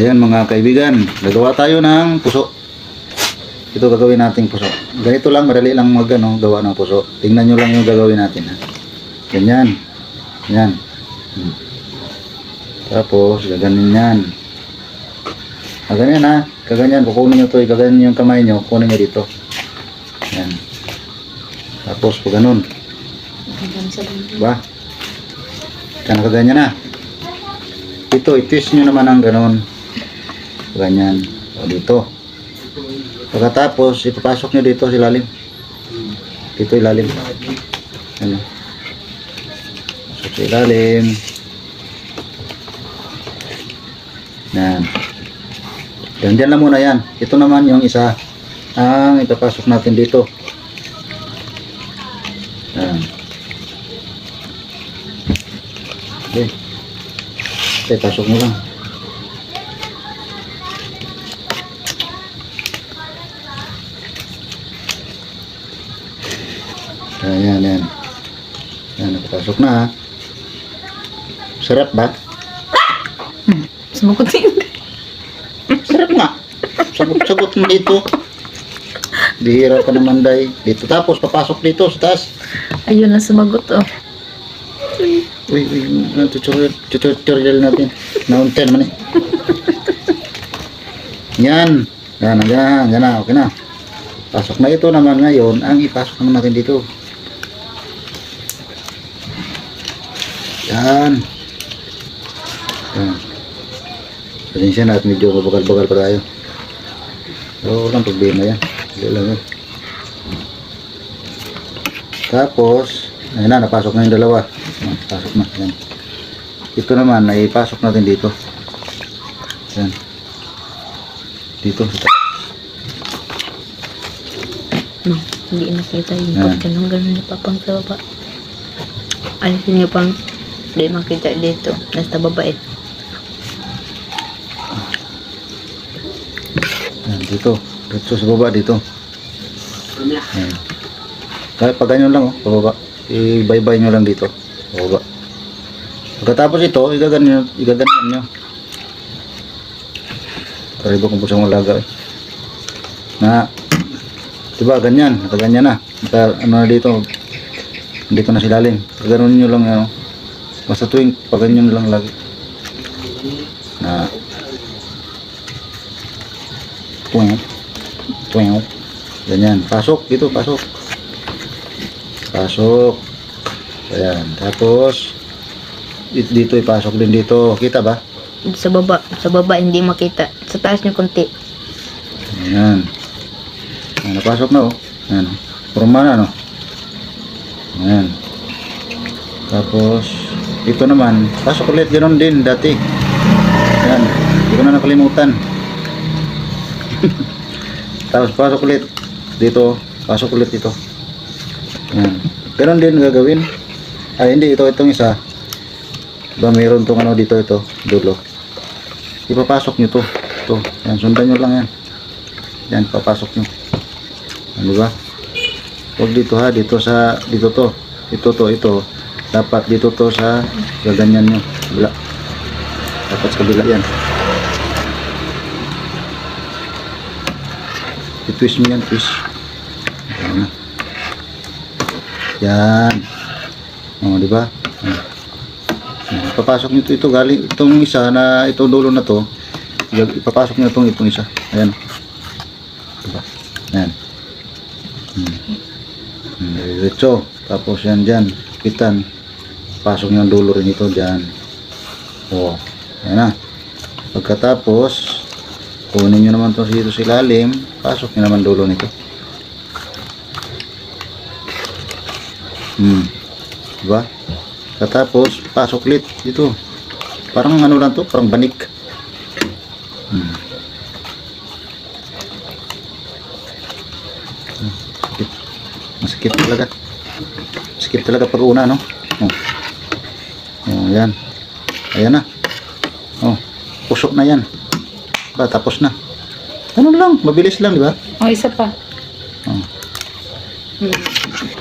Ayan mga kaibigan, gagawa tayo ng puso. Ito gagawin nating puso. Ganito lang, madali lang mag ano, gawa ng puso. Tingnan nyo lang yung gagawin natin. Ha? Ganyan. Yan. Hmm. Tapos, gaganin yan. Ah, ganyan ha. Kaganyan, kukunin nyo to. Kaganyan yung kamay nyo. Kunin nyo dito. Yan. Tapos, pag ganun. Diba? Yan, kaganyan na. Ito, i-twist nyo naman ang ganun. Ganyan. O, dito. Pagkatapos, ipapasok nyo dito sa ilalim. Dito ilalim. Ano? Pasok sa ilalim. Yan. Yan, dyan lang muna yan. Ito naman yung isa. Ang ipapasok natin dito. Yan. Okay. Okay, pasok mo lang. Yan, yan, yan. Yan, nakapasok na ha. Sarap ba? Sumukutin. Sarap nga. Sagot-sagot mo dito. Bihira ka naman, day. Dito tapos, papasok dito sa taas. Ayun na sumagot oh. Uy, uy, ano, tutorial, tutorial natin. Naunti naman eh. Yan. Yan, yan, yan na, okay na. Pasok na ito naman ngayon, ang ipasok naman natin dito. Yan. Yan. Pasensya na at medyo mabagal-bagal pa tayo. So, walang problema yan. Hindi lang yan. Tapos, ayun na, napasok na yung dalawa. Pasok na. Yan. Ito naman, ay pasok natin dito. Yan. Dito. Hmm, hindi nakita yung pagkanong ganun ni Papang sa baba. Alisin niyo pang hindi makita dito. Nasa baba eh. Yan, dito. Dito sa baba, dito. Yan. Kahit pag ganyan lang, oh, pababa. I-bye-bye nyo lang dito. Pababa. Pagkatapos ito, igaganyan, igaganyan nyo. Karibo kung pusang malaga eh. Na, diba, ganyan, nakaganyan na. Naka, ano na dito, dito na silalim. Ganoon nyo lang, ano. Basta tuwing, pag ganyan lang lagi. Na, tuwing, tuwing, ganyan. Pasok, dito, pasok. Pasok. Ayan, tapos, dito, dito ipasok din dito. Kita ba? Sa baba. Sa baba hindi makita. Sa taas niyo konti. Ayan. Ayan, napasok na oh. Ayan. Forma na no. Ayan. Tapos, ito naman, pasok ulit, ganoon din dati. Ayan, hindi ko na nakalimutan. Tapos pasok ulit dito, pasok ulit dito. Ayan. Ganon din gagawin. Ay, hindi, ito, itong isa. Diba, mayroon tong ano dito, ito, dulo. Ipapasok nyo to. Ito, yan, sundan nyo lang yan. Yan, papasok nyo. Ano ba? Huwag dito ha, dito sa, dito to. Ito to, ito. Dapat dito to sa, gaganyan nyo. Kabila. Dapat sa kabila yan. I-twist yan, twist. Yan na. Yan. O, di ba? Yan. Yan. Papasok nyo ito, ito galing, itong isa na, itong dulo na to, ipapasok nyo itong itong isa. Ayan. Diba? Ayan. Hmm. Hmm, Diretso. Tapos yan dyan. Pitan. Pasok nyo ang dulo rin ito dyan. O. Ayan na. Pagkatapos, kunin nyo naman itong dito sa ilalim. Pasok nyo naman dulo nito. Hmm. Diba? Katapos, pasok ulit dito. Parang ano lang to, parang banik. Hmm. Sakit. Masakit talaga. Masakit talaga pag una, no? Oh. Oh, yan. Ayan na. Oh, pusok na yan. Ba, tapos na. Ano lang, mabilis lang, di ba? O, isa pa. Oh. Hmm.